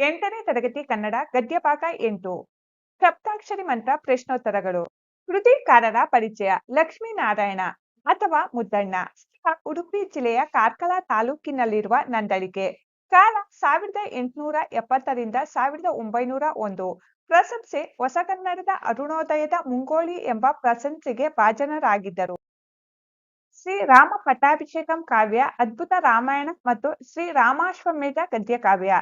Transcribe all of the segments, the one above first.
ಎಂಟನೇ ತರಗತಿ ಕನ್ನಡ ಗದ್ಯಭಾಗ ಎಂಟು. ಸಪ್ತಾಕ್ಷರಿ ಮಂತ್ರ ಪ್ರಶ್ನೋತ್ತರಗಳು. ಕೃತಿಕಾರರ ಪರಿಚಯ, ಲಕ್ಷ್ಮೀನಾರಾಯಣ ಅಥವಾ ಮುದ್ದಣ್ಣ. ಉಡುಪಿ ಜಿಲ್ಲೆಯ ಕಾರ್ಕಳ ತಾಲೂಕಿನಲ್ಲಿರುವ ನಂದಳಿಕೆ. ಕಾಲ ಸಾವಿರದ ಎಂಟುನೂರ ಎಪ್ಪತ್ತರಿಂದ ಸಾವಿರದ ಒಂಬೈನೂರ ಒಂದು. ಪ್ರಶಂಸೆ ಹೊಸಗನ್ನಡದ ಅರುಣೋದಯದ ಮುಂಗೋಳಿ ಎಂಬ ಪ್ರಶಂಸೆಗೆ ಭಾಜನರಾಗಿದ್ದರು. ಶ್ರೀ ರಾಮ ಪಟ್ಟಾಭಿಷೇಕಂ ಕಾವ್ಯ, ಅದ್ಭುತ ರಾಮಾಯಣ ಮತ್ತು ಶ್ರೀ ರಾಮಾಶ್ವಮೇಧ ಗದ್ಯ ಕಾವ್ಯ.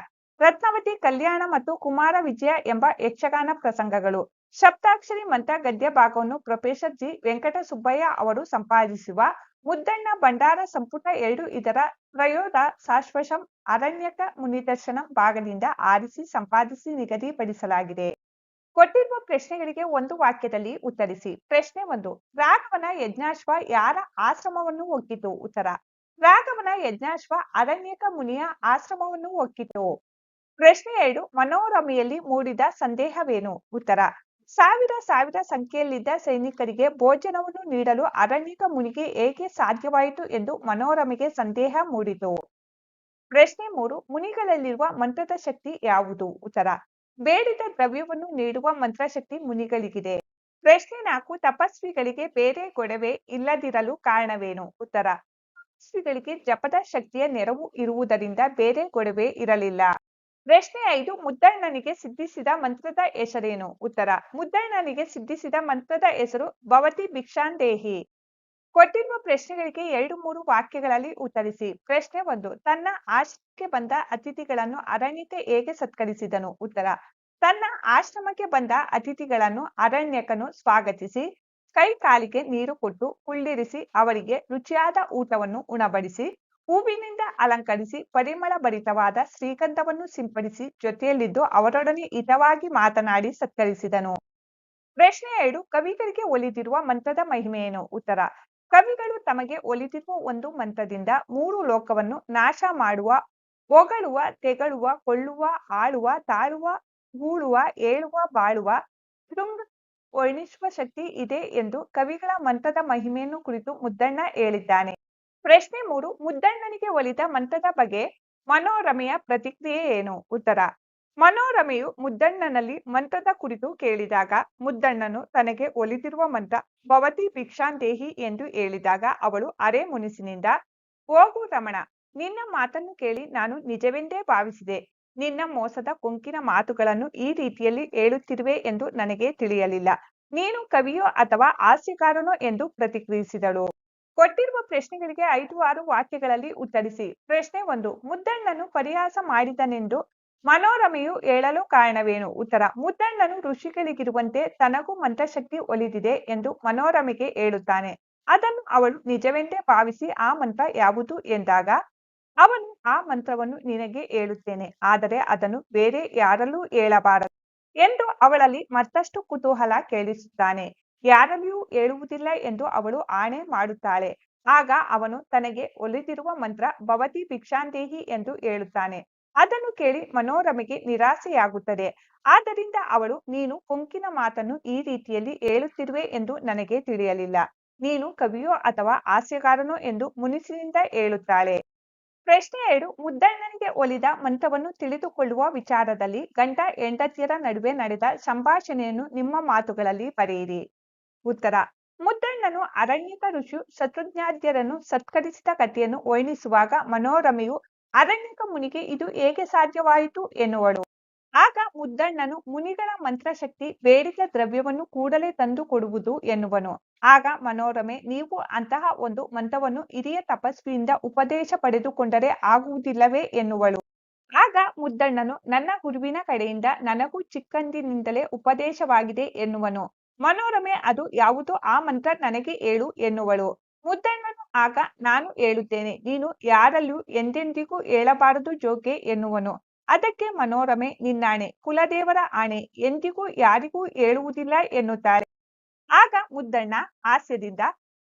ರತ್ನವತಿ ಕಲ್ಯಾಣ ಮತ್ತು ಕುಮಾರ ವಿಜಯ ಎಂಬ ಯಕ್ಷಗಾನ ಪ್ರಸಂಗಗಳು. ಸಪ್ತಾಕ್ಷರಿ ಮಂತ್ರ ಗದ್ಯ ಭಾಗವನ್ನು ಪ್ರೊಫೆಸರ್ ಜಿ. ವೆಂಕಟಸುಬ್ಬಯ್ಯ ಅವರು ಸಂಪಾದಿಸುವ ಮುದ್ದಣ್ಣ ಭಂಡಾರ ಸಂಪುಟ ಎರಡು ಇದರ ಪ್ರಯೋಗ ಶಾಶ್ವಶಂ ಅರಣ್ಯಕ ಮುನಿದರ್ಶನ ಭಾಗದಿಂದ ಆರಿಸಿ ಸಂಪಾದಿಸಿ ನಿಗದಿಪಡಿಸಲಾಗಿದೆ. ಕೊಟ್ಟಿರುವ ಪ್ರಶ್ನೆಗಳಿಗೆ ಒಂದು ವಾಕ್ಯದಲ್ಲಿ ಉತ್ತರಿಸಿ. ಪ್ರಶ್ನೆ ಒಂದು, ರಾಘವನ ಯಜ್ಞಾಶ್ವ ಯಾರ ಆಶ್ರಮವನ್ನು ಒಕ್ಕಿತು ಉತ್ತರ, ರಾಘವನ ಯಜ್ಞಾಶ್ವ ಅರಣ್ಯಕ ಮುನಿಯ ಆಶ್ರಮವನ್ನು ಒಕ್ಕಿತು ಪ್ರಶ್ನೆ ಎರಡು, ಮನೋರಮೆಯಲ್ಲಿ ಮೂಡಿದ ಸಂದೇಹವೇನು? ಉತ್ತರ, ಸಾವಿರ ಸಾವಿರ ಸಂಖ್ಯೆಯಲ್ಲಿದ್ದ ಸೈನಿಕರಿಗೆ ಭೋಜನವನ್ನು ನೀಡಲು ಅರಣ್ಯಕ ಮುನಿಗೆ ಏಕೆ ಸಾಧ್ಯವಾಯಿತು ಎಂದು ಮನೋರಮೆಗೆ ಸಂದೇಹ ಮೂಡಿತು. ಪ್ರಶ್ನೆ ಮೂರು, ಮುನಿಗಳಲ್ಲಿರುವ ಮಂತ್ರದ ಶಕ್ತಿ ಯಾವುದು? ಉತ್ತರ, ಬೇಡಿದ ದ್ರವ್ಯವನ್ನು ನೀಡುವ ಮಂತ್ರಶಕ್ತಿ ಮುನಿಗಳಿಗಿದೆ. ಪ್ರಶ್ನೆ ನಾಲ್ಕು, ತಪಸ್ವಿಗಳಿಗೆ ಬೇರೆ ಗೊಡವೆ ಇಲ್ಲದಿರಲು ಕಾರಣವೇನು? ಉತ್ತರ, ತಪಸ್ವಿಗಳಿಗೆ ಜಪದ ಶಕ್ತಿಯ ನೆರವು ಇರುವುದರಿಂದ ಬೇರೆ ಗೊಡವೆ ಇರಲಿಲ್ಲ. ಪ್ರಶ್ನೆ ಐದು, ಮುದ್ದಣ್ಣನಿಗೆ ಸಿದ್ಧಿಸಿದ ಮಂತ್ರದ ಹೆಸರೇನು? ಉತ್ತರ, ಮುದ್ದಣ್ಣನಿಗೆ ಸಿದ್ಧಿಸಿದ ಮಂತ್ರದ ಹೆಸರು ಭವತಿ ಭಿಕ್ಷಾಂದೇಹಿ ಕೊಟ್ಟಿರುವ ಪ್ರಶ್ನೆಗಳಿಗೆ ಎರಡು, ಮೂರು ವಾಕ್ಯಗಳಲ್ಲಿ ಉತ್ತರಿಸಿ. ಪ್ರಶ್ನೆ ಒಂದು, ತನ್ನ ಆಶ್ರಮಕ್ಕೆ ಬಂದ ಅತಿಥಿಗಳನ್ನು ಅರಣ್ಯಕ್ಕೆ ಹೇಗೆ ಸತ್ಕರಿಸಿದನು? ಉತ್ತರ, ತನ್ನ ಆಶ್ರಮಕ್ಕೆ ಬಂದ ಅತಿಥಿಗಳನ್ನು ಅರಣ್ಯಕನು ಸ್ವಾಗತಿಸಿ, ಕೈ ಕಾಲಿಗೆ ನೀರು ಕೊಟ್ಟು ಕುಳ್ಳಿರಿಸಿ, ಅವರಿಗೆ ರುಚಿಯಾದ ಊಟವನ್ನು ಉಣಬಡಿಸಿ ಹೂವಿನಿಂದ ಅಲಂಕರಿಸಿ ಪರಿಮಳ ಭರಿತವಾದ ಶ್ರೀಗಂಧವನ್ನು ಸಿಂಪಡಿಸಿ ಜೊತೆಯಲ್ಲಿದ್ದು ಅವರೊಡನೆ ಹಿತವಾಗಿ ಮಾತನಾಡಿ ಸತ್ಕರಿಸಿದನು. ಪ್ರಶ್ನೆ ಎರಡು, ಕವಿಗಳಿಗೆ ಒಲಿದಿರುವ ಮಂತ್ರದ ಮಹಿಮೆಯೇನು? ಉತ್ತರ, ಕವಿಗಳು ತಮಗೆ ಒಲಿದಿರುವ ಒಂದು ಮಂತ್ರದಿಂದ ಮೂರು ಲೋಕವನ್ನು ನಾಶ ಮಾಡುವ, ಹೊಗಳುವ, ತೆಗಳುವ, ಕೊಳ್ಳುವ, ಆಳುವ, ತಾಳುವ, ಹೂಳುವ, ಏಳುವ, ಬಾಳುವ, ಶೃಂಗ ವರ್ಣಿಸುವ ಶಕ್ತಿ ಇದೆ ಎಂದು ಕವಿಗಳ ಮಂತ್ರದ ಮಹಿಮೆಯನ್ನು ಕುರಿತು ಮುದ್ದಣ್ಣ ಹೇಳಿದ್ದಾನೆ. ಪ್ರಶ್ನೆ ಮೂರು, ಮುದ್ದಣ್ಣನಿಗೆ ಒಲಿದ ಮಂತ್ರದ ಬಗ್ಗೆ ಮನೋರಮೆಯ ಪ್ರತಿಕ್ರಿಯೆ ಏನು? ಉತ್ತರ, ಮನೋರಮೆಯು ಮುದ್ದಣ್ಣನಲ್ಲಿ ಮಂತ್ರದ ಕುರಿತು ಕೇಳಿದಾಗ ಮುದ್ದಣ್ಣನು ತನಗೆ ಒಲಿದಿರುವ ಮಂತ್ರ ಭವತಿ ಭಿಕ್ಷಾಂತೇಹಿ ಎಂದು ಹೇಳಿದಾಗ ಅವಳು ಅರೆ ಮುನಿಸಿನಿಂದ ಹೋಗು ರಮಣ, ನಿನ್ನ ಮಾತನ್ನು ಕೇಳಿ ನಾನು ನಿಜವೆಂದೇ ಭಾವಿಸಿದೆ. ನಿನ್ನ ಮೋಸದ ಕೊಂಕಿನ ಮಾತುಗಳನ್ನು ಈ ರೀತಿಯಲ್ಲಿ ಹೇಳುತ್ತಿರುವೆ ಎಂದು ನನಗೆ ತಿಳಿಯಲಿಲ್ಲ. ನೀನು ಕವಿಯೋ ಅಥವಾ ಹಾಸ್ಯಕಾರನೋ ಎಂದು ಪ್ರತಿಕ್ರಿಯಿಸಿದಳು. ಕೊಟ್ಟಿರುವ ಪ್ರಶ್ನೆಗಳಿಗೆ ಐದು ಆರು ವಾಕ್ಯಗಳಲ್ಲಿ ಉತ್ತರಿಸಿ. ಪ್ರಶ್ನೆ ಒಂದು, ಮುದ್ದಣ್ಣನು ಪರಿಹಾಸ ಮಾಡಿದನೆಂದು ಮನೋರಮೆಯು ಹೇಳಲು ಕಾರಣವೇನು? ಉತ್ತರ, ಮುದ್ದಣ್ಣನು ಋಷಿಗಳಿಗಿರುವಂತೆ ತನಗೂ ಮಂತ್ರಶಕ್ತಿ ಒಲಿದಿದೆ ಎಂದು ಮನೋರಮೆಗೆ ಹೇಳುತ್ತಾನೆ. ಅದನ್ನು ಅವಳು ನಿಜವೆಂದೇ ಭಾವಿಸಿ ಆ ಮಂತ್ರ ಯಾವುದು ಎಂದಾಗ, ಅವನು ಆ ಮಂತ್ರವನ್ನು ನಿನಗೆ ಹೇಳುತ್ತೇನೆ, ಆದರೆ ಅದನ್ನು ಬೇರೆ ಯಾರಲ್ಲೂ ಹೇಳಬಾರದು ಎಂದು ಅವಳಲ್ಲಿ ಮತ್ತಷ್ಟು ಕುತೂಹಲ ಕೇಳಿಸುತ್ತಾನೆ. ಯಾರಲ್ಲಿಯೂ ಹೇಳುವುದಿಲ್ಲ ಎಂದು ಅವಳು ಆಣೆ ಮಾಡುತ್ತಾಳೆ. ಆಗ ಅವನು ತನಗೆ ಒಲಿದಿರುವ ಮಂತ್ರ, ಭವತಿ ಭಿಕ್ಷಾಂದೇಹಿ ಎಂದು ಹೇಳುತ್ತಾನೆ. ಅದನ್ನು ಕೇಳಿ ಮನೋರಮೆಗೆ ನಿರಾಸೆಯಾಗುತ್ತದೆ. ಆದ್ದರಿಂದ ಅವಳು, ನೀನು ಕೊಂಕಿನ ಮಾತನ್ನು ಈ ರೀತಿಯಲ್ಲಿ ಹೇಳುತ್ತಿರುವೆ ಎಂದು ನನಗೆ ತಿಳಿಯಲಿಲ್ಲ. ನೀನು ಕವಿಯೋ ಅಥವಾ ಹಾಸ್ಯಗಾರನೋ ಎಂದು ಮುನಿಸಿನಿಂದ ಹೇಳುತ್ತಾಳೆ. ಪ್ರಶ್ನೆ ಎರಡು, ಮುದ್ದಣ್ಣನಿಗೆ ಒಲಿದ ಮಂತ್ರವನ್ನು ತಿಳಿದುಕೊಳ್ಳುವ ವಿಚಾರದಲ್ಲಿ ಗಂಡ ಹೆಂಡತಿಯರ ನಡುವೆ ನಡೆದ ಸಂಭಾಷಣೆಯನ್ನು ನಿಮ್ಮ ಮಾತುಗಳಲ್ಲಿ ಬರೆಯಿರಿ. ಉತ್ತರ ಮುದ್ದಣ್ಣನು ಅರಣ್ಯಕ ಋಷಿ ಶತ್ರುಜ್ಞಾದ್ಯರನ್ನು ಸತ್ಕರಿಸಿದ ಕಥೆಯನ್ನು ವರ್ಣಿಸುವಾಗ ಮನೋರಮೆಯು ಅರಣ್ಯಕ ಮುನಿಗೆ ಇದು ಹೇಗೆ ಸಾಧ್ಯವಾಯಿತು ಎನ್ನುವಳು. ಆಗ ಮುದ್ದಣ್ಣನು ಮುನಿಗಳ ಮಂತ್ರಶಕ್ತಿ ಬೇಡಿದ ದ್ರವ್ಯವನ್ನು ಕೂಡಲೇ ತಂದು ಕೊಡುವುದು ಎನ್ನುವನು. ಆಗ ಮನೋರಮೆ, ನೀವು ಅಂತಹ ಒಂದು ಮಂತ್ರವನ್ನು ಹಿರಿಯ ತಪಸ್ವಿಯಿಂದ ಉಪದೇಶ ಪಡೆದುಕೊಂಡರೆ ಆಗುವುದಿಲ್ಲವೇ ಎನ್ನುವಳು. ಆಗ ಮುದ್ದಣ್ಣನು ನನ್ನ ಗುರುವಿನ ಕಡೆಯಿಂದ ನನಗೂ ಚಿಕ್ಕಂದಿನಿಂದಲೇ ಉಪದೇಶವಾಗಿದೆ ಎನ್ನುವನು. ಮನೋರಮೆ ಅದು ಯಾವುದು? ಆ ಮಂತ್ರ ನನಗೆ ಹೇಳು ಎನ್ನುವಳು. ಮುದ್ದಣ್ಣನು ಆಗ ನಾನು ಹೇಳುತ್ತೇನೆ ನೀನು ಯಾರಲ್ಲೂ ಎಂದೆಂದಿಗೂ ಹೇಳಬಾರದು ಜೋಕೆ ಎನ್ನುವನು. ಅದಕ್ಕೆ ಮನೋರಮೆ ನಿನ್ನಾಣೆ. ಕುಲದೇವರ ಆಣೆ. ಎಂದಿಗೂ ಯಾರಿಗೂ ಹೇಳುವುದಿಲ್ಲ ಎನ್ನುತ್ತಾರೆ. ಆಗ ಮುದ್ದಣ್ಣ ಹಾಸ್ಯದಿಂದ,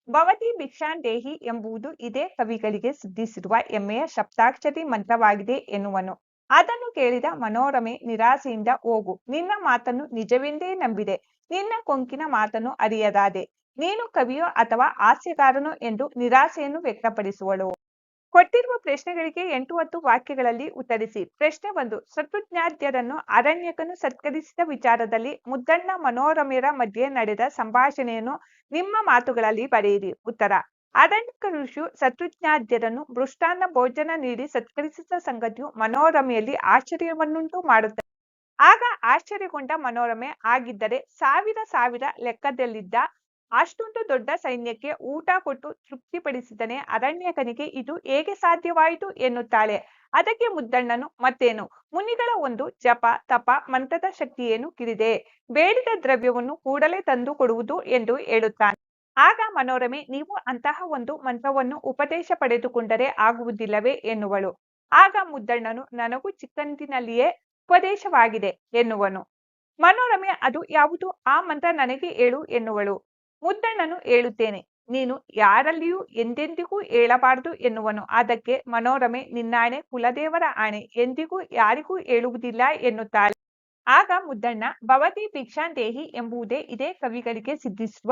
ಭವತಿ ಭಿಕ್ಷಾಂದೇಹಿ ಎಂಬುದು ಇದೇ ಕವಿಗಳಿಗೆ ಸಿದ್ಧಿಸಿರುವ ಹೆಮ್ಮೆಯ ಶಬ್ದಾಕ್ಷರಿ ಮಂತ್ರವಾಗಿದೆ ಎನ್ನುವನು. ಅದನ್ನು ಕೇಳಿದ ಮನೋರಮೆ ನಿರಾಸೆಯಿಂದ ಹೋಗು ನಿನ್ನ ಮಾತನ್ನು ನಿಜವೆಂದೇ ನಂಬಿದೆ. ನಿನ್ನ ಕೊಂಕಿನ ಮಾತನ್ನು ಅರಿಯದಾದೆ. ನೀನು ಕವಿಯೋ ಅಥವಾ ಹಾಸ್ಯಗಾರನೋ ಎಂದು ನಿರಾಸೆಯನ್ನು ವ್ಯಕ್ತಪಡಿಸುವಳು. ಕೊಟ್ಟಿರುವ ಪ್ರಶ್ನೆಗಳಿಗೆ ಎಂಟು ಹತ್ತು ವಾಕ್ಯಗಳಲ್ಲಿ ಉತ್ತರಿಸಿ. ಪ್ರಶ್ನೆ ಒಂದು ಸತ್ವಜ್ಞಾದ್ಯರನ್ನು ಅರಣ್ಯಕನು ಸತ್ಕರಿಸಿದ ವಿಚಾರದಲ್ಲಿ ಮುದ್ದಣ್ಣ ಮನೋರಮೆಯರ ಮಧ್ಯೆ ನಡೆದ ಸಂಭಾಷಣೆಯನ್ನು ನಿಮ್ಮ ಮಾತುಗಳಲ್ಲಿ ಬರೆಯಿರಿ. ಉತ್ತರ, ಅರಣ್ಯಕ ಋಷಿಯು ಶತ್ರುಜ್ಞಾದ್ಯರನ್ನು ಮೃಷ್ಟಾನ್ನ ಭೋಜನ ನೀಡಿ ಸತ್ಕರಿಸಿದ ಸಂಗತಿಯು ಮನೋರಮೆಯಲ್ಲಿ ಆಶ್ಚರ್ಯವನ್ನುಂಟು ಮಾಡುತ್ತದೆ ಆಗ ಆಶ್ಚರ್ಯಗೊಂಡ ಮನೋರಮೆ ಆಗಿದ್ದರೆ ಸಾವಿರ ಸಾವಿರ ಲೆಕ್ಕದಲ್ಲಿದ್ದ ಅಷ್ಟೊಂದು ದೊಡ್ಡ ಸೈನ್ಯಕ್ಕೆ ಊಟ ಕೊಟ್ಟು ತೃಪ್ತಿಪಡಿಸಿದನೆ ಅರಣ್ಯಕನಿಗೆ ಇದು ಹೇಗೆ ಸಾಧ್ಯವಾಯಿತು ಎನ್ನುತ್ತಾಳೆ. ಅದಕ್ಕೆ ಮುದ್ದಣ್ಣನು, ಮತ್ತೇನು? ಮುನಿಗಳ ಒಂದು ಜಪ, ತಪ, ಮಂತ್ರದ ಶಕ್ತಿಯೇನು ಕಿರಿದೆ? ಬೇಡಿದ ದ್ರವ್ಯವನ್ನು ಕೂಡಲೇ ತಂದು ಕೊಡುವುದು ಎಂದು ಹೇಳುತ್ತಾನೆ. ಆಗ ಮನೋರಮೆ, ನೀವು ಅಂತಹ ಒಂದು ಮಂತ್ರವನ್ನು ಉಪದೇಶ ಪಡೆದುಕೊಂಡರೆ ಆಗುವುದಿಲ್ಲವೇ? ಎನ್ನುವಳು. ಆಗ ಮುದ್ದಣ್ಣನು, ನನಗೂ ಚಿಕ್ಕಂದಿನಲ್ಲಿಯೇ ಉಪದೇಶವಾಗಿದೆ ಎನ್ನುವನು. ಮನೋರಮೆ ಅದು ಯಾವುದು? ಆ ಮಂತ್ರ ನನಗೆ ಹೇಳು ಎನ್ನುವಳು. ಮುದ್ದಣ್ಣನು ಹೇಳುತ್ತೇನೆ, ನೀನು ಯಾರಲ್ಲಿಯೂ ಎಂದೆಂದಿಗೂ ಹೇಳಬಾರದು ಎನ್ನುವನು. ಅದಕ್ಕೆ ಮನೋರಮೆ ನಿನ್ನಾಣೆ ಕುಲದೇವರ ಆಣೆ, ಎಂದಿಗೂ ಯಾರಿಗೂ ಹೇಳುವುದಿಲ್ಲ ಎನ್ನುತ್ತಾಳೆ. ಆಗ ಮುದ್ದಣ್ಣ, ಭವತಿ ಭಿಕ್ಷಾಂದೇಹಿ ಎಂಬುದೇ ಇದೇ ಕವಿಗಳಿಗೆ ಸಿದ್ಧಿಸುವ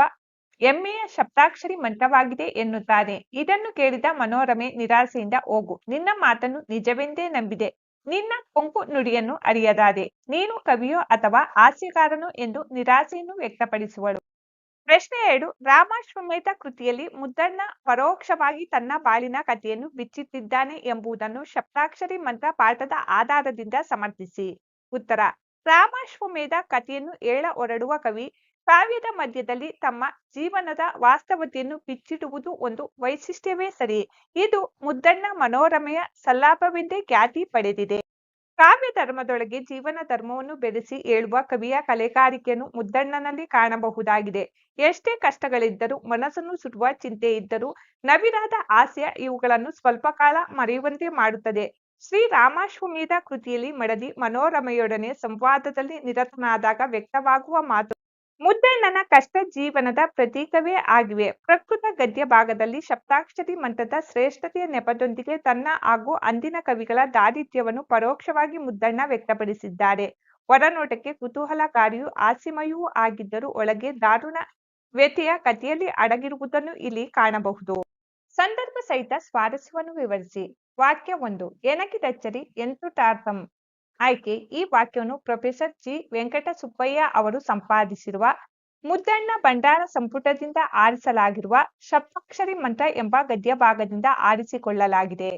ಎಮ್ಮೆಯ ಶಬ್ದಾಕ್ಷರಿ ಮಂತ್ರವಾಗಿದೆ ಎನ್ನುತ್ತಾನೆ. ಇದನ್ನು ಕೇಳಿದ ಮನೋರಮೆ ನಿರಾಸೆಯಿಂದ ಹೋಗು ನಿನ್ನ ಮಾತನ್ನು ನಿಜವೆಂದೇ ನಂಬಿದೆ. ನಿನ್ನ ಕೊಂಕು ನುಡಿಯನ್ನು ಅರಿಯದಾದೆ. ನೀನು ಕವಿಯೋ ಅಥವಾ ಹಾಸ್ಯಕಾರನೋ ಎಂದು ನಿರಾಸೆಯನ್ನು ವ್ಯಕ್ತಪಡಿಸುವಳು. ಪ್ರಶ್ನೆ ಎರಡು, ರಾಮಾಶ್ವಮೇಧ ಕೃತಿಯಲ್ಲಿ ಮುದ್ದಣ್ಣ ಪರೋಕ್ಷವಾಗಿ ತನ್ನ ಬಾಳಿನ ಕಥೆಯನ್ನು ಬಿಚ್ಚಿಟ್ಟಿದ್ದಾನೆ ಎಂಬುದನ್ನು ಶಬ್ದಾಕ್ಷರಿ ಮಂತ್ರ ಪಾಠದ ಆಧಾರದಿಂದ ಸಮರ್ಥಿಸಿ. ಉತ್ತರ, ರಾಮಾಶ್ವಮೇಧ ಕಥೆಯನ್ನು ಏಳ ಹೊರಡುವ ಕವಿ ಕಾವ್ಯದ ಮಧ್ಯದಲ್ಲಿ ತಮ್ಮ ಜೀವನದ ವಾಸ್ತವತೆಯನ್ನು ಬಿಚ್ಚಿಡುವುದು ಒಂದು ವೈಶಿಷ್ಟ್ಯವೇ ಸರಿ. ಇದು ಮುದ್ದಣ್ಣ ಮನೋರಮೆಯ ಸಲ್ಲಾಪವೆಂದೇ ಖ್ಯಾತಿ ಪಡೆದಿದೆ. ಕಾವ್ಯ ಧರ್ಮದೊಳಗೆ ಜೀವನ ಧರ್ಮವನ್ನು ಬೆರೆಸಿ ಹೇಳುವ ಕವಿಯ ಕಲೆಗಾರಿಕೆಯನ್ನು ಮುದ್ದಣ್ಣನಲ್ಲಿ ಕಾಣಬಹುದಾಗಿದೆ. ಎಷ್ಟೇ ಕಷ್ಟಗಳಿದ್ದರೂ, ಮನಸ್ಸನ್ನು ಸುಡುವ ಚಿಂತೆ ಇದ್ದರೂ, ನವಿರಾದ ಆಸೆಯ ಇವುಗಳನ್ನು ಸ್ವಲ್ಪ ಕಾಲ ಮರೆಯುವಂತೆ ಮಾಡುತ್ತದೆ. ಶ್ರೀ ರಾಮಾಶ್ವಮೇಧ ಕೃತಿಯಲ್ಲಿ ಮಡದಿ ಮನೋರಮೆಯೊಡನೆ ಸಂವಾದದಲ್ಲಿ ನಿರತನಾದಾಗ ವ್ಯಕ್ತವಾಗುವ ಮಾತು ಮುದ್ದಣ್ಣನ ಕಷ್ಟ ಜೀವನದ ಪ್ರತೀಕವೇ ಆಗಿವೆ. ಪ್ರಕೃತ ಗದ್ಯ ಭಾಗದಲ್ಲಿ ಶಬ್ದಾಕ್ಷರಿ ಮಂತ್ರದ ಶ್ರೇಷ್ಠತೆಯ ನೆಪದೊಂದಿಗೆ ತನ್ನ ಹಾಗೂ ಅಂದಿನ ಕವಿಗಳ ದಾರಿದ್ರ್ಯವನ್ನು ಪರೋಕ್ಷವಾಗಿ ಮುದ್ದಣ್ಣ ವ್ಯಕ್ತಪಡಿಸಿದ್ದಾರೆ. ಹೊರನೋಟಕ್ಕೆ ಕುತೂಹಲಕಾರಿಯೂ ಆಸಿಮಯೂ ಆಗಿದ್ದರೂ ಒಳಗೆ ದಾರುಣ ವ್ಯತೆಯ ಕಥೆಯಲ್ಲಿ ಅಡಗಿರುವುದನ್ನು ಇಲ್ಲಿ ಕಾಣಬಹುದು. ಸಂದರ್ಭ ಸಹಿತ ಸ್ವಾರಸ್ಯವನ್ನು ವಿವರಿಸಿ. ವಾಕ್ಯ ಒಂದು ಎನಕಿದಚ್ಚರಿ ಎಂತುಟಾರ್ಥಂ ಆಯ್ಕೆ ಈ ವಾಕ್ಯವನ್ನು ಪ್ರೊಫೆಸರ್ ಜಿ. ವೆಂಕಟ ಸುಬ್ಬಯ್ಯ ಅವರು ಸಂಪಾದಿಸಿರುವ ಮುದ್ದಣ್ಣ ಭಂಡಾರ ಸಂಪುಟದಿಂದ ಆರಿಸಲಾಗಿರುವ ಶಪ್ತಾಕ್ಷರಿ ಮಂತ್ರ ಎಂಬ ಗದ್ಯ ಭಾಗದಿಂದ ಆರಿಸಿಕೊಳ್ಳಲಾಗಿದೆ.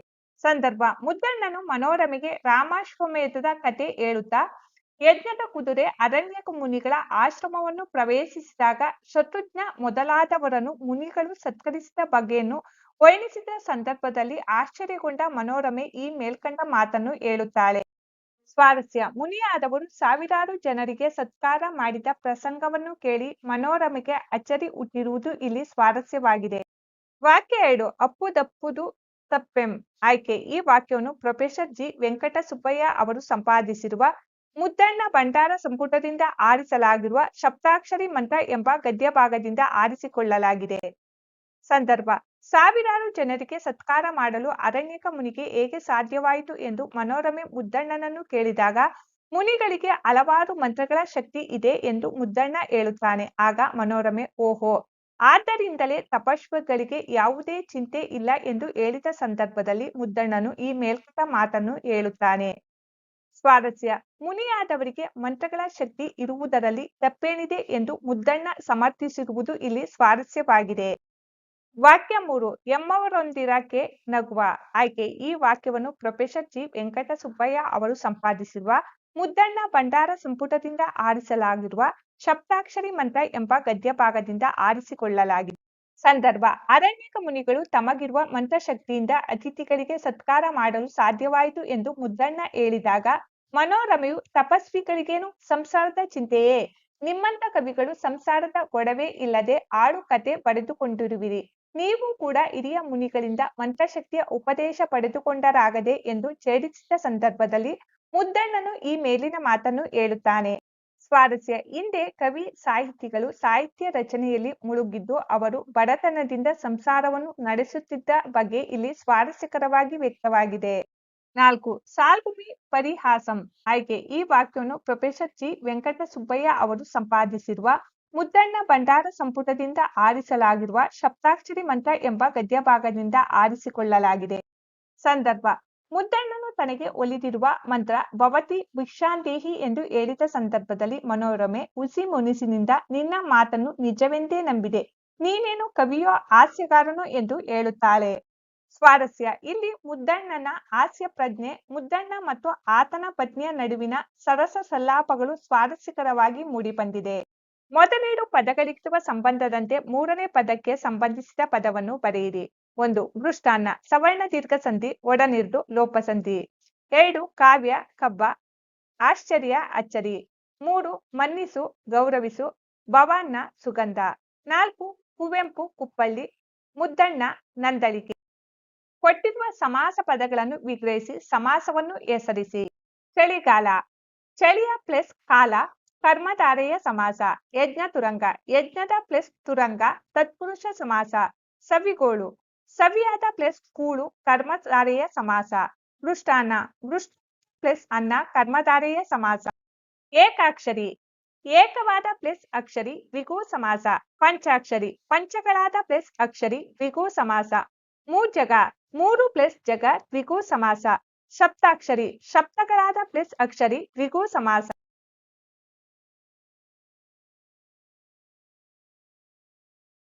ಸಂದರ್ಭ, ಮುದ್ದಣ್ಣನು ಮನೋರಮೆಗೆ ರಾಮಾಶ್ವಮೇಧದ ಕತೆ ಹೇಳುತ್ತಾ, ಯಜ್ಞದ ಕುದುರೆ ಅರಣ್ಯಕ ಮುನಿಗಳ ಆಶ್ರಮವನ್ನು ಪ್ರವೇಶಿಸಿದಾಗ ಶತ್ರುಜ್ಞ ಮೊದಲಾದವರನ್ನು ಮುನಿಗಳು ಸತ್ಕರಿಸಿದ ಬಗೆಯನ್ನು ವರ್ಣಿಸಿದ ಸಂದರ್ಭದಲ್ಲಿ ಆಶ್ಚರ್ಯಗೊಂಡ ಮನೋರಮೆ ಈ ಮೇಲ್ಕಂಡ ಮಾತನ್ನು ಹೇಳುತ್ತಾಳೆ. ಸ್ವಾರಸ್ಯ. ಮುನಿಯಾದವರು ಸಾವಿರಾರು ಜನರಿಗೆ ಸತ್ಕಾರ ಮಾಡಿದ ಪ್ರಸಂಗವನ್ನು ಕೇಳಿ ಮನೋರಮೆಗೆ ಅಚ್ಚರಿ ಹುಟ್ಟಿರುವುದು ಇಲ್ಲಿ ಸ್ವಾರಸ್ಯವಾಗಿದೆ. ವಾಕ್ಯ ಎರಡು ಅಪ್ಪುದಪ್ಪುದು ತಪ್ಪೆಂ. ಆಯ್ಕೆ, ಈ ವಾಕ್ಯವನ್ನು ಪ್ರೊಫೆಸರ್ ಜಿ. ವೆಂಕಟ ಸುಬ್ಬಯ್ಯ ಅವರು ಸಂಪಾದಿಸಿರುವ ಮುದ್ದಣ್ಣ ಭಂಡಾರ ಸಂಪುಟದಿಂದ ಆರಿಸಲಾಗಿರುವ ಶಬ್ದಾಕ್ಷರಿ ಮಂತ್ರ ಎಂಬ ಗದ್ಯ ಭಾಗದಿಂದ ಆರಿಸಿಕೊಳ್ಳಲಾಗಿದೆ. ಸಂದರ್ಭ ಸಾವಿರಾರು ಜನರಿಗೆ ಸತ್ಕಾರ ಮಾಡಲು ಅರಣ್ಯಕ ಮುನಿಗೆ ಹೇಗೆ ಸಾಧ್ಯವಾಯಿತು ಎಂದು ಮನೋರಮೆ ಮುದ್ದಣ್ಣನನ್ನು ಕೇಳಿದಾಗ, ಮುನಿಗಳಿಗೆ ಹಲವಾರು ಮಂತ್ರಗಳ ಶಕ್ತಿ ಇದೆ ಎಂದು ಮುದ್ದಣ್ಣ ಹೇಳುತ್ತಾನೆ. ಆಗ ಮನೋರಮೆ, ಓಹೋ! ಆದ್ದರಿಂದಲೇ ತಪಸ್ವಿಗಳಿಗೆ ಯಾವುದೇ ಚಿಂತೆ ಇಲ್ಲ ಎಂದು ಹೇಳಿದ ಸಂದರ್ಭದಲ್ಲಿ ಮುದ್ದಣ್ಣನು ಈ ಮೇಲ್ಕಟ ಮಾತನ್ನು ಹೇಳುತ್ತಾನೆ. ಸ್ವಾರಸ್ಯ! ಮುನಿಯಾದವರಿಗೆ ಮಂತ್ರಗಳ ಶಕ್ತಿ ಇರುವುದರಲ್ಲಿ ತಪ್ಪೇನಿದೆ ಎಂದು ಮುದ್ದಣ್ಣ ಸಮರ್ಥಿಸಿರುವುದು ಇಲ್ಲಿ ಸ್ವಾರಸ್ಯವಾಗಿದೆ. ವಾಕ್ಯ ಮೂರು ಎಮ್ಮವರೊಂದಿರಕ್ಕೆ ನಗುವ. ಆಯ್ಕೆ, ಈ ವಾಕ್ಯವನ್ನು ಪ್ರೊಫೆಸರ್ ಜಿ ವೆಂಕಟ ಸುಬ್ಬಯ್ಯ ಅವರು ಸಂಪಾದಿಸಿರುವ ಮುದ್ದಣ್ಣ ಭಂಡಾರ ಸಂಪುಟದಿಂದ ಆರಿಸಲಾಗಿರುವ ಶಬ್ದಾಕ್ಷರಿ ಮಂತ್ರ ಎಂಬ ಗದ್ಯ ಭಾಗದಿಂದ ಆರಿಸಿಕೊಳ್ಳಲಾಗಿದೆ. ಸಂದರ್ಭ, ಅರಣ್ಯಕ ಮುನಿಗಳು ತಮಗಿರುವ ಮಂತ್ರಶಕ್ತಿಯಿಂದ ಅತಿಥಿಗಳಿಗೆ ಸತ್ಕಾರ ಮಾಡಲು ಸಾಧ್ಯವಾಯಿತು ಎಂದು ಮುದ್ದಣ್ಣ ಹೇಳಿದಾಗ, ಮನೋರಮೆಯು ತಪಸ್ವಿಗಳಿಗೇನು ಸಂಸಾರದ ಚಿಂತೆಯೇ? ನಿಮ್ಮಂತ ಕವಿಗಳು ಸಂಸಾರದ ಗೊಡವೆ ಇಲ್ಲದೆ ಆಡು ಕತೆ ಬರೆದುಕೊಂಡಿರುವಿರಿ. ನೀವು ಕೂಡ ಹಿರಿಯ ಮುನಿಗಳಿಂದ ಮಂತ್ರಶಕ್ತಿಯ ಉಪದೇಶ ಪಡೆದುಕೊಂಡರಾಗದೆ ಎಂದು ಛೇಡಿಸಿದ ಸಂದರ್ಭದಲ್ಲಿ ಮುದ್ದಣ್ಣನು ಈ ಮೇಲಿನ ಮಾತನ್ನು ಹೇಳುತ್ತಾನೆ. ಸ್ವಾರಸ್ಯ. ಹಿಂದೆ ಕವಿ ಸಾಹಿತಿಗಳು ಸಾಹಿತ್ಯ ರಚನೆಯಲ್ಲಿ ಮುಳುಗಿದ್ದು ಅವರು ಬಡತನದಿಂದ ಸಂಸಾರವನ್ನು ನಡೆಸುತ್ತಿದ್ದ ಬಗ್ಗೆ ಇಲ್ಲಿ ಸ್ವಾರಸ್ಯಕರವಾಗಿ ವ್ಯಕ್ತವಾಗಿದೆ. ನಾಲ್ಕು. ಸಾಲ್ಭೂಮಿ ಪರಿಹಾಸಂ. ಆಯ್ಕೆ ಈ ವಾಕ್ಯವನ್ನು ಪ್ರೊಫೆಸರ್ ಜಿ. ವೆಂಕಟ ಸುಬ್ಬಯ್ಯ ಅವರು ಸಂಪಾದಿಸಿರುವ ಮುದ್ದಣ್ಣ ಭಂಡಾರ ಸಂಪುಟದಿಂದ ಆರಿಸಲಾಗಿರುವ ಶಬ್ದಾಕ್ಷರಿ ಮಂತ್ರ ಎಂಬ ಗದ್ಯ ಭಾಗದಿಂದ ಆರಿಸಿಕೊಳ್ಳಲಾಗಿದೆ. ಸಂದರ್ಭ, ಮುದ್ದಣ್ಣನು ತನಗೆ ಒಲಿದಿರುವ ಮಂತ್ರ ಭವತಿ ಭಿಕ್ಷಾಂದೇಹಿ ಎಂದು ಹೇಳಿದ ಸಂದರ್ಭದಲ್ಲಿ ಮನೋರಮೆ ಹುಸಿ ಮುನಿಸಿನಿಂದ ನಿನ್ನ ಮಾತನ್ನು ನಿಜವೆಂದೇ ನಂಬಿದೆ. ನೀನೇನು ಕವಿಯೋ ಹಾಸ್ಯಗಾರನೋ ಎಂದು ಹೇಳುತ್ತಾಳೆ. ಸ್ವಾರಸ್ಯ, ಇಲ್ಲಿ ಮುದ್ದಣ್ಣನ ಹಾಸ್ಯ ಪ್ರಜ್ಞೆ, ಮುದ್ದಣ್ಣ ಮತ್ತು ಆತನ ಪತ್ನಿಯ ನಡುವಿನ ಸರಸ ಸಲ್ಲಾಪಗಳು ಸ್ವಾರಸ್ಯಕರವಾಗಿ ಮೂಡಿಬಂದಿದೆ. ಮೊದಲೆರಡು ಪದಗಳಿರುವ ಸಂಬಂಧದಂತೆ ಮೂರನೇ ಪದಕ್ಕೆ ಸಂಬಂಧಿಸಿದ ಪದವನ್ನು ಬರೆಯಿರಿ. ಒಂದು, ಮೃಷ್ಟಾನ್ನ, ಸವರ್ಣ ದೀರ್ಘ ಸಂಧಿ ಒಡನಿರ್ದು ಲೋಪಸಂಧಿ. ಎರಡು, ಕಾವ್ಯ, ಕಬ್ಬ, ಆಶ್ಚರ್ಯ, ಅಚ್ಚರಿ. ಮೂರು, ಮನ್ನಿಸು, ಗೌರವಿಸು, ಭವಾನ್ನ, ಸುಗಂಧ. ನಾಲ್ಕು, ಕುವೆಂಪು, ಕುಪ್ಪಳ್ಳಿ, ಮುದ್ದಣ್ಣ, ನಂದಳಿಕೆ. ಕೊಟ್ಟಿರುವ ಸಮಾಸ ಪದಗಳನ್ನು ವಿಗ್ರಹಿಸಿ, ಸಮಾಸವನ್ನು ಹೆಸರಿಸಿ. ಚಳಿಗಾಲ. ಚಳಿಯ ಪ್ಲಸ್ ಕಾಲ ಕರ್ಮಧಾರೆಯ ಸಮಾಸ, ಯಜ್ಞ ತುರಂಗ, ಯಜ್ಞದ ಪ್ಲಸ್ ತುರಂಗ, ತತ್ಪುರುಷ ಸಮಾಸ, ಸವಿಗೋಳು, ಸವಿಯಾದ ಪ್ಲಸ್ ಕೂಳು, ಕರ್ಮಧಾರೆಯ ಸಮಾಸ, ಮೃಷ್ಟಾನ್ನ ಮೃಷ್ ಪ್ಲಸ್ ಅನ್ನ, ಕರ್ಮಧಾರೆಯ ಸಮಾಸ. ಏಕಾಕ್ಷರಿ, ಏಕವಾದ ಪ್ಲಸ್ ಅಕ್ಷರಿ, ದ್ವಿಗು ಸಮಾಸ, ಪಂಚಾಕ್ಷರಿ, ಪಂಚಗಳಾದ ಪ್ಲಸ್ ಅಕ್ಷರಿ, ದ್ವಿಗು ಸಮಾಸ. ಮೂಜಗ ಮೂರು ಪ್ಲಸ್ ಜಗ, ದ್ವಿಗು ಸಮಾಸ. ಸಪ್ತಾಕ್ಷರಿ ಶಬ್ದಗಳಾದ ಪ್ಲಸ್ ಅಕ್ಷರಿ, ದ್ವಿಗು ಸಮಾಸ.